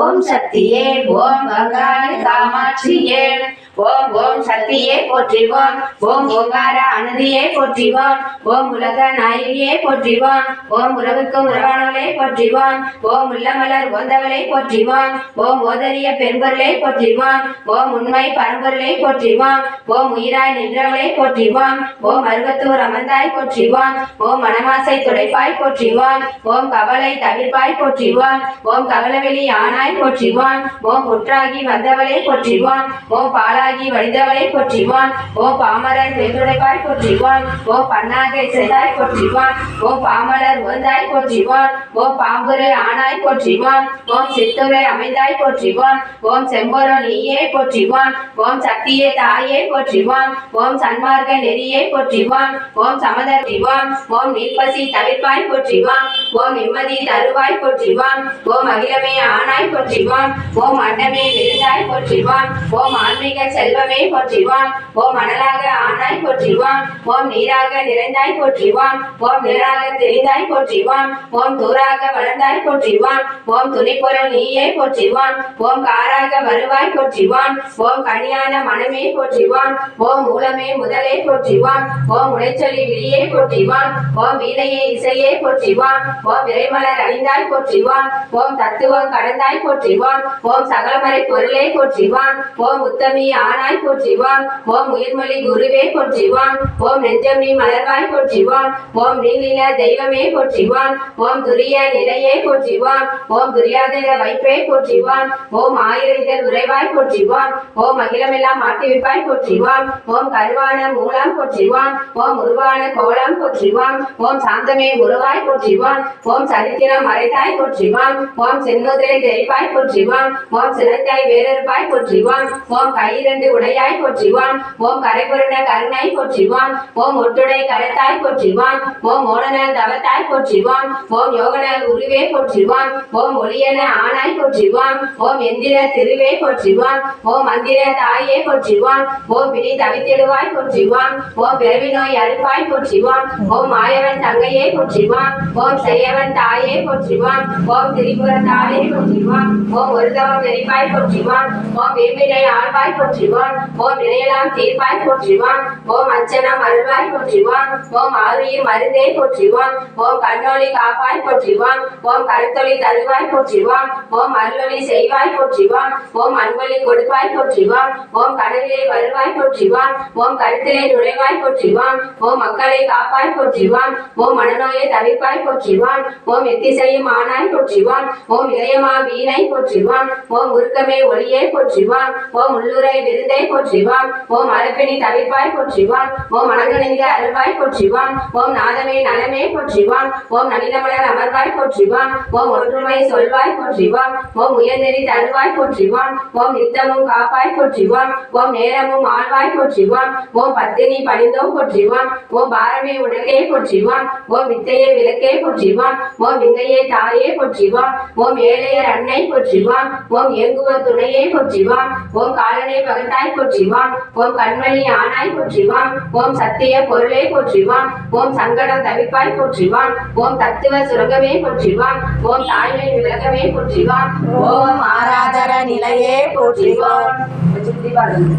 ஓம் கங்காணி காமாட்சியே ஓம் ஓம் சக்தியே போற்றிவோம் ஓம் ஓங்கார அனதியே போற்றிவோம் ஓம் உலக நாயகியே போற்றிவோம் ஓம் உறவுக்கும் உறவானவளே போற்றிவோம் ஓம் உள்ளமலர் ஓந்தவளை போற்றிவோம் ஓம் ஓதரிய பெண்பொருளை போற்றிவோம் ஓம் உண்மை பரம்பொருளை போற்றிவோம் ஓம் உயிராய் நின்றவளை போற்றிவோம் ஓம் அருவத்தூர் அமர்ந்தாய் போற்றிவோம் ஓம் மனமாசை துடைப்பாய் போற்றிவோம் ஓம் கவலை தவிர்ப்பாய் போற்றிவோம் ஓம் கவலவெளி ஆனாய் போற்றிவான் ஓம் புற்றாகி வந்தவளை போற்றிவான் ஓம் பாலாகி வடிந்தவளை போற்றிவான் ஓம் பாமரன் வெந்துடைப்பாய் போற்றிவான் ஓம் பன்னாகை செதாய் போற்றிவான் ஓம் பாமலர் உந்தாய் போற்றிவான் ஓம் பாம்புரை ஆனாய் போற்றிவான் ஓம் சித்துரை அமைந்தாய் போற்றிவான் ஓம் செம்பொரு நீயே போற்றிவான் ஓம் சக்தியே தாயே போற்றிவான் ஓம் சன்மார்க்க நெறியே போற்றிவான் ஓம் சமதர் திவான் ஓம் நீர்ப்பசி தவிர்ப்பாய் போற்றிவான் ஓம் நிம்மதி தருவாய் போற்றிவான் ஓம் அகிலமே ஆனாய் போற்றிவோம் ஓம் அண்டமே விருந்தாய் போற்றிவோம் ஓம் ஆன்மீக செல்வமே போற்றிவோம் ஓம் மணலாக ஆனாய் போற்றிவோம் ஓம் நீராக நிறைந்தாய் போற்றிவோம் ஓம் நிழலாக தெரிந்தாய் போற்றிவோம் ஓம் தூராக வளர்ந்தாய் போற்றிவோம் ஓம் துணிப்புறம் நீயே போற்றிவோம் ஓம் காராக வருவாய் போற்றிவோம் ஓம் கனியான மனமே போற்றிவோம் ஓம் மூலமே முதலே போற்றிவோம் ஓம் உடைச்சொலி விழியே போற்றிவோம் ஓம் வீணையே இசையே போற்றிவோம் ஓம் விரைமலர் அணிந்தாய் போற்றிவோம் ஓம் தத்துவம் கடந்தாய் போற்றிவோம் ஓம் சகலமறை பொருளே போற்றிவோம் ஓம் உத்தமி ஆனாய் போற்றிவோம் ஓம் உயிர்மொழி குருவே போற்றிவோம் ஓம் நெஞ்சம் நீ மலர்வாய் போற்றிவோம் ஓம் நீலில தெய்வமே போற்றிவோம் ஓம் துரிய நிலையே போற்றிவோம் ஓம் துரியாதன வைப்பே போற்றிவோம் ஓம் ஆயிரங்கள் உறைவாய் போற்றிவோம் ஓம் அகிலமெல்லாம் மாட்டிவிப்பாய் போற்றிவோம் ஓம் கருவான மூலம் போற்றிவோம் ஓம் உருவான கோலம் போற்றிவோம் ஓம் சாந்தமே உருவாய் போற்றிவோம் ஓம் சரித்திரம் மறைத்தாய் போற்றிவோம் ஓம் சென்முதிரை உடையாய் போற்றிவான் ஓம் சினத்தாய் வேறறுப்பாய் போற்றிவான் ஓம் கையிரண்டு உடையாய் போற்றிவான் ஓம் கரைபுரண கருணை போற்றிவான் ஓம் ஒட்டுடை கரத்தாய் போற்றிவான் ஓம் ஓடனல் தவத்தாய் போற்றிவான் ஓம் யோகனல் உருவே போற்றிவான் ஓம் ஒளியன ஆனாய் போற்றிவான் ஓம் எந்திர திருவே போற்றிவான் ஓம் மந்திர தாயே போற்றிவான் ஓம் பிடி தவித்தெடுவாய் போற்றிவான் ஓம் பிறவி நோய் அறுப்பாய் போற்றிவான் ஓம் மாயவன் தங்கையே போற்றிவான் ஓம் செய்யவன் தாயே போற்றிவான் ஓம் திரிபுர தாயே போற்றிவான் ஓம் ஒருதவம் நெறிப்பாய் போற்றிவோம் ஓம் வேம்பினை ஆழ்வாய் போற்றிவோம் ஓம் வினையெல்லாம் தீர்ப்பாய் போற்றிவோம் ஓம் அச்சனம் அருள்வாய் போற்றிவோம் ஓம் ஆருயிர் மருந்தே போற்றிவோம் ஓம் கண்ணொளி காப்பாய் போற்றிவோம் ஓம் கருத்தொளி தருவாய் போற்றிவோம் ஓம் அருளொளி செய்வாய் போற்றிவோம் ஓம் அன்பொலி கொடுப்பாய் போற்றிவோம் ஓம் கனவிலே வருவாய் போற்றிவோம் ஓம் கருத்திலே நுழைவாய் போற்றிவோம் ஓம் மக்களை காப்பாய் போற்றிவோம் ஓம் மனநோயை தவிர்ப்பாய் போற்றிவோம் ஓம் எத்திசையும் ஆனாய் போற்றிவோம் ஓம் இளையமா வீணை போற்றிவோம் ஓம் உருக்கமே ஒளியை போற்றிவான் ஓம் உள்ளுரை விருந்தை போற்றிவான் ஓம் அழப்பினி தவிர்ப்பாய் போற்றிவான் ஓம் அணங்கணிந்த அருள்வாய் போற்றிவான் ஓம் நாதமே நலமே போற்றிவான் ஓம் நளினமலர் அமர்வாய் போற்றிவான் ஓம் ஒற்றுமை சொல்வாய் போற்றிவான் ஓம் உயர்நெறி தருவாய் போற்றிவான் ஓம் நித்தமும் காப்பாய் போற்றிவான் ஓம் நேரமும் ஆழ்வாய் போற்றிவான் ஓம் பத்தினி பணிந்தோம் போற்றிவான் ஓம் பாரமே உனக்கே போற்றிவான் ஓம் வித்தையே விளக்கே போற்றிவான் ஓம் விந்தையே தாயே போற்றிவான் ஓம் ஏழையர் அன்னை போற்றிவோம் ஓம் ஏங்குவ துணையே போற்றிவோம் ஓம் காலனே பகத்தாய் போற்றிவோம் ஓம் கண்மணி ஆனாய் போற்றிவோம் ஓம் சத்திய பொருளே போற்றிவோம் ஓம் சங்கடம் தவிப்பாய் போற்றிவோம் ஓம் தத்துவ சுரங்கமே போற்றிவோம் ஓம் தாய்மை விளக்கமே போற்றிவோம் ஓம் ஆராதர நிலையே போற்றிவோம் சுத்தி பாருங்க.